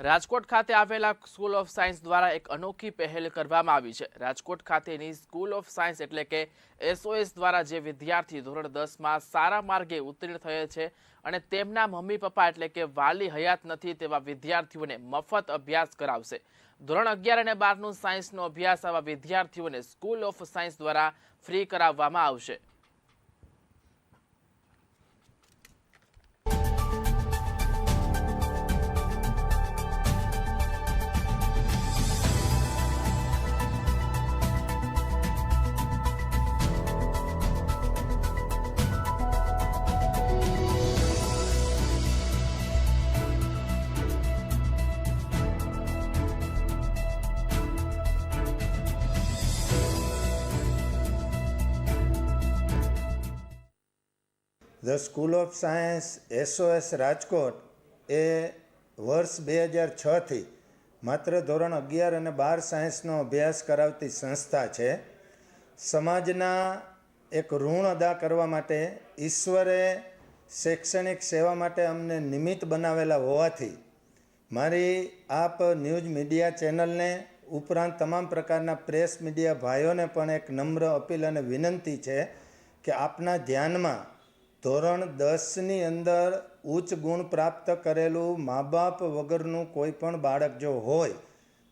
રાજકોટ ખાતે આવેલા school of science દ્વારા એક અનોખી પહેલ કરવામાં આવી છે. રાજકોટ ખાતેની સ્કૂલ ઓફ સાયન્સ એટલે કે એસઓએસ દ્વારા જે વિદ્યાર્થી ધોરણ દસમાં સારા માર્ગે ઉત્તીર્ણ થયે છે અને તેમના મમ્મી પપ્પા એટલે કે વાલી હયાત નથી તેવા વિદ્યાર્થીઓને મફત અભ્યાસ કરાવશે. ધોરણ અગિયાર અને બારનું સાયન્સનો અભ્યાસ આવા વિદ્યાર્થીઓને સ્કૂલ ઓફ સાયન્સ દ્વારા ફ્રી કરાવવામાં આવશે. The school of science SOS Rajkot, એ વર્ષ બે હજાર છથી માત્ર ધોરણ અગિયાર અને બાર સાયન્સનો અભ્યાસ કરાવતી સંસ્થા છે. સમાજના એક ઋણ અદા કરવા માટે ઈશ્વરે શૈક્ષણિક સેવા માટે અમને નિમિત્ત બનાવેલા હોવાથી મારી આપ ન્યૂઝ મીડિયા ચેનલને ઉપરાંત તમામ પ્રકારના પ્રેસ મીડિયા ભાઈઓને પણ એક નમ્ર અપીલ અને વિનંતી છે કે આપના ધ્યાનમાં ધોરણ દસની અંદર ઉચ્ચ ગુણ પ્રાપ્ત કરેલું મા બાપ વગરનું કોઈ પણ બાળક જો હોય,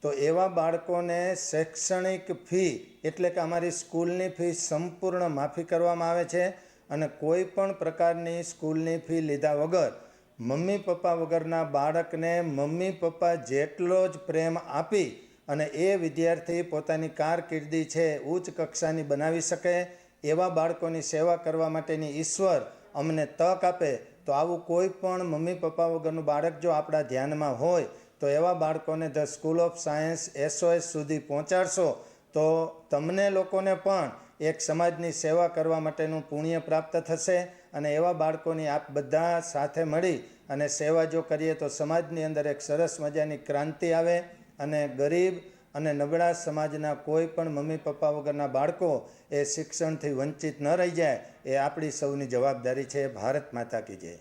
તો એવા બાળકોને શૈક્ષણિક ફી એટલે કે અમારી સ્કૂલની ફી સંપૂર્ણ માફી કરવામાં આવે છે અને કોઈ પણ પ્રકારની સ્કૂલની ફી લીધા વગર મમ્મી પપ્પા વગરના બાળકને મમ્મી પપ્પા જેટલો જ પ્રેમ આપી અને એ વિદ્યાર્થી પોતાની કારકિર્દી છે ઉચ્ચ કક્ષાની બનાવી શકે એવા બાળકોની સેવા કરવા માટેની ઈશ્વર અમને તક આપે, તો આવું કોઈ પણ મમ્મી પપ્પા વગરનું બાળક જો આપણા ધ્યાનમાં હોય, તો એવા બાળકોને the school of science SOS સુધી પહોંચાડશો. તો તમને લોકોને પણ એક સમાજની સેવા કરવા માટેનું પુણ્ય પ્રાપ્ત થશે અને એવા બાળકોની આપ બધા સાથે મળી અને સેવા જો કરીએ તો સમાજની અંદર એક સરસ મજાની ક્રાંતિ આવે અને ગરીબ અને નબળા સમાજના કોઈ પણ મમ્મી પપ્પા વગરના બાળકો એ શિક્ષણથી વંચિત ન રહી જાય એ આપણી સૌની જવાબદારી છે. ભારત માતા કી જય.